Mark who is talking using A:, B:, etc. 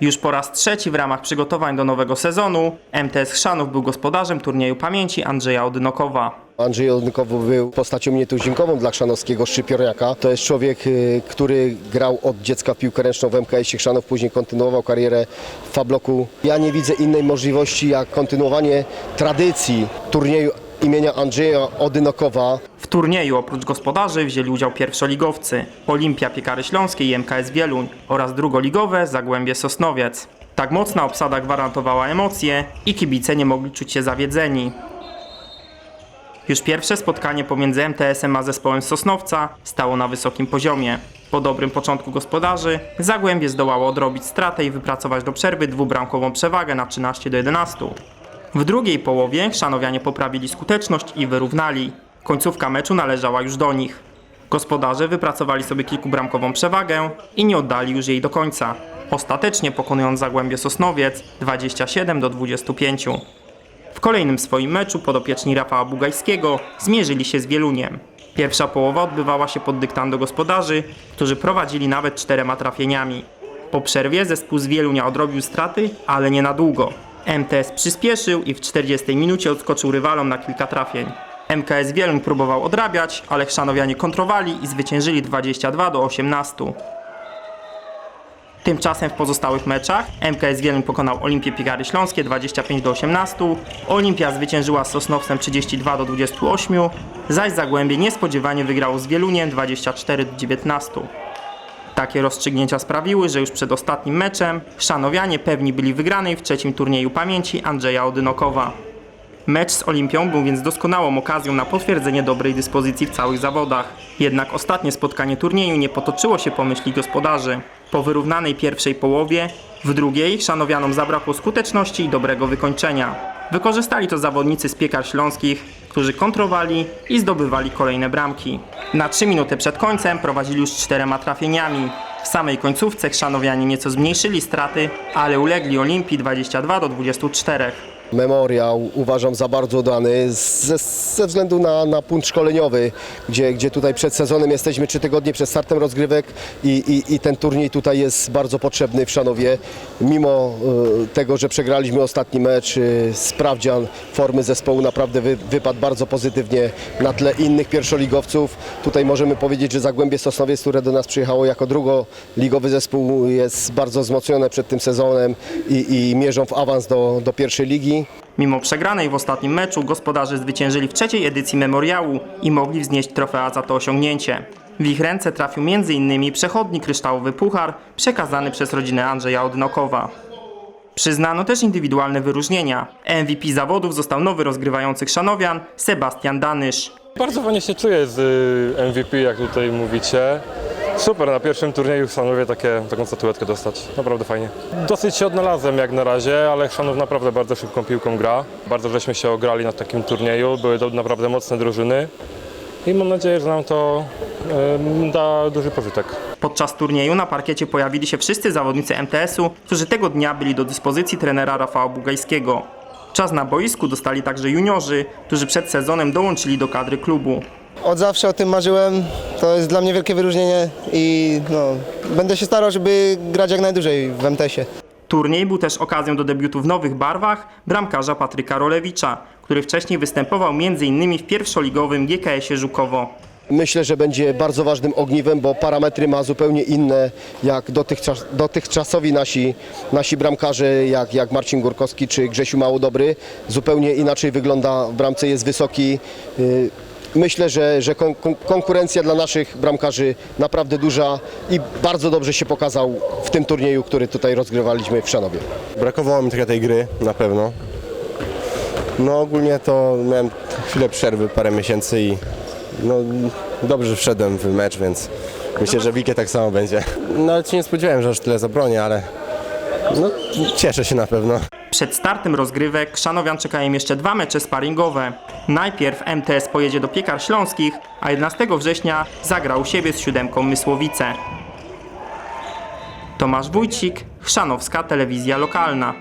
A: Już po raz trzeci w ramach przygotowań do nowego sezonu MTS Chrzanów był gospodarzem turnieju pamięci Andrzeja Odynokowa.
B: Andrzej Odnykow był postacią nietuzinkową dla Chrzanowskiego Szczypiorniaka. To jest człowiek, y, który grał od dziecka piłkę ręczną w MKS-ie Chrzanów, później kontynuował karierę w Fabloku. Ja nie widzę innej możliwości jak kontynuowanie tradycji turnieju imienia Andrzeja Odynokowa.
A: W turnieju oprócz gospodarzy wzięli udział pierwszoligowcy Olimpia Piekary Śląskiej i MKS Wieluń oraz drugoligowe Zagłębie Sosnowiec. Tak mocna obsada gwarantowała emocje i kibice nie mogli czuć się zawiedzeni. Już pierwsze spotkanie pomiędzy MTS-em a zespołem Sosnowca stało na wysokim poziomie. Po dobrym początku gospodarzy Zagłębie zdołało odrobić stratę i wypracować do przerwy dwubramkową przewagę na 13 do 11. W drugiej połowie szanowianie poprawili skuteczność i wyrównali. Końcówka meczu należała już do nich. Gospodarze wypracowali sobie kilkubramkową przewagę i nie oddali już jej do końca. Ostatecznie pokonując Zagłębie Sosnowiec 27 do 25. W kolejnym swoim meczu podopieczni Rafała Bugajskiego zmierzyli się z Wieluniem. Pierwsza połowa odbywała się pod dyktando gospodarzy, którzy prowadzili nawet czterema trafieniami. Po przerwie zespół z Wielunia odrobił straty, ale nie na długo. MTS przyspieszył i w 40 minucie odskoczył rywalom na kilka trafień. MKS Wieluń próbował odrabiać, ale chrzanowianie kontrowali i zwyciężyli 22 do 18. Tymczasem w pozostałych meczach MKS Wieluń pokonał Olimpię Piegary Śląskie 25 do 18, Olimpia zwyciężyła z Sosnowcem 32 do 28, zaś Zagłębie niespodziewanie wygrało z Wieluniem 24 do 19. Takie rozstrzygnięcia sprawiły, że już przed ostatnim meczem Szanowianie pewni byli wygranej w trzecim turnieju pamięci Andrzeja Odynokowa. Mecz z Olimpią był więc doskonałą okazją na potwierdzenie dobrej dyspozycji w całych zawodach. Jednak ostatnie spotkanie turnieju nie potoczyło się po myśli gospodarzy. Po wyrównanej pierwszej połowie, w drugiej szanowianom zabrakło skuteczności i dobrego wykończenia. Wykorzystali to zawodnicy z piekar śląskich, którzy kontrowali i zdobywali kolejne bramki. Na 3 minuty przed końcem prowadzili już czterema trafieniami. W samej końcówce chrzanowianie nieco zmniejszyli straty, ale ulegli Olimpii 22 do 24.
B: Memoriał uważam za bardzo udany ze, ze względu na, na punkt szkoleniowy, gdzie, gdzie tutaj przed sezonem jesteśmy trzy tygodnie przed startem rozgrywek i, i, i ten turniej tutaj jest bardzo potrzebny w Szanowie. Mimo e, tego, że przegraliśmy ostatni mecz, e, sprawdzian formy zespołu naprawdę wy, wypadł bardzo pozytywnie na tle innych pierwszoligowców. Tutaj możemy powiedzieć, że Zagłębie Sosnowiec, które do nas przyjechało jako drugoligowy zespół jest bardzo wzmocnione przed tym sezonem i, i mierzą w awans do, do pierwszej ligi.
A: Mimo przegranej w ostatnim meczu gospodarze zwyciężyli w trzeciej edycji memoriału i mogli wznieść trofea za to osiągnięcie. W ich ręce trafił m.in. przechodni kryształowy puchar przekazany przez rodzinę Andrzeja Odnokowa. Przyznano też indywidualne wyróżnienia. MVP zawodów został nowy rozgrywający Chrzanowian Sebastian Danysz.
C: Bardzo fajnie się czuję z y, MVP, jak tutaj mówicie. Super, na pierwszym turnieju w Szanowie takie, taką statuetkę dostać. Naprawdę fajnie. Dosyć się odnalazłem jak na razie, ale Chrzanów naprawdę bardzo szybką piłką gra. Bardzo żeśmy się ograli na takim turnieju, były to naprawdę mocne drużyny. I mam nadzieję, że nam to da duży pożytek.
A: Podczas turnieju na parkiecie pojawili się wszyscy zawodnicy MTS-u, którzy tego dnia byli do dyspozycji trenera Rafała Bugajskiego. Czas na boisku dostali także juniorzy, którzy przed sezonem dołączyli do kadry klubu.
D: Od zawsze o tym marzyłem. To jest dla mnie wielkie wyróżnienie i no, będę się starał, żeby grać jak najdłużej w MTS-ie.
A: Turniej był też okazją do debiutu w nowych barwach bramkarza Patryka Rolewicza, który wcześniej występował m.in. w pierwszoligowym GKS-ie Żukowo.
B: Myślę, że będzie bardzo ważnym ogniwem, bo parametry ma zupełnie inne jak dotychczas, dotychczasowi nasi, nasi bramkarze, jak, jak Marcin Górkowski czy Grzesiu Małodobry. Zupełnie inaczej wygląda w bramce, jest wysoki. Yy, Myślę, że, że kon, kon, konkurencja dla naszych bramkarzy naprawdę duża i bardzo dobrze się pokazał w tym turnieju, który tutaj rozgrywaliśmy w Szanowie.
E: Brakowało mi trochę tej gry, na pewno. No ogólnie to miałem chwilę przerwy, parę miesięcy i no, dobrze wszedłem w mecz, więc myślę, że Wikie tak samo będzie. No ale się nie spodziewałem, że aż tyle zabronię, ale no, cieszę się na pewno.
A: Przed startem rozgrywek Szanowian czekają jeszcze dwa mecze sparingowe. Najpierw MTS pojedzie do Piekar Śląskich, a 11 września zagra u siebie z siódemką Mysłowice. Tomasz Wójcik, Chrzanowska Telewizja Lokalna.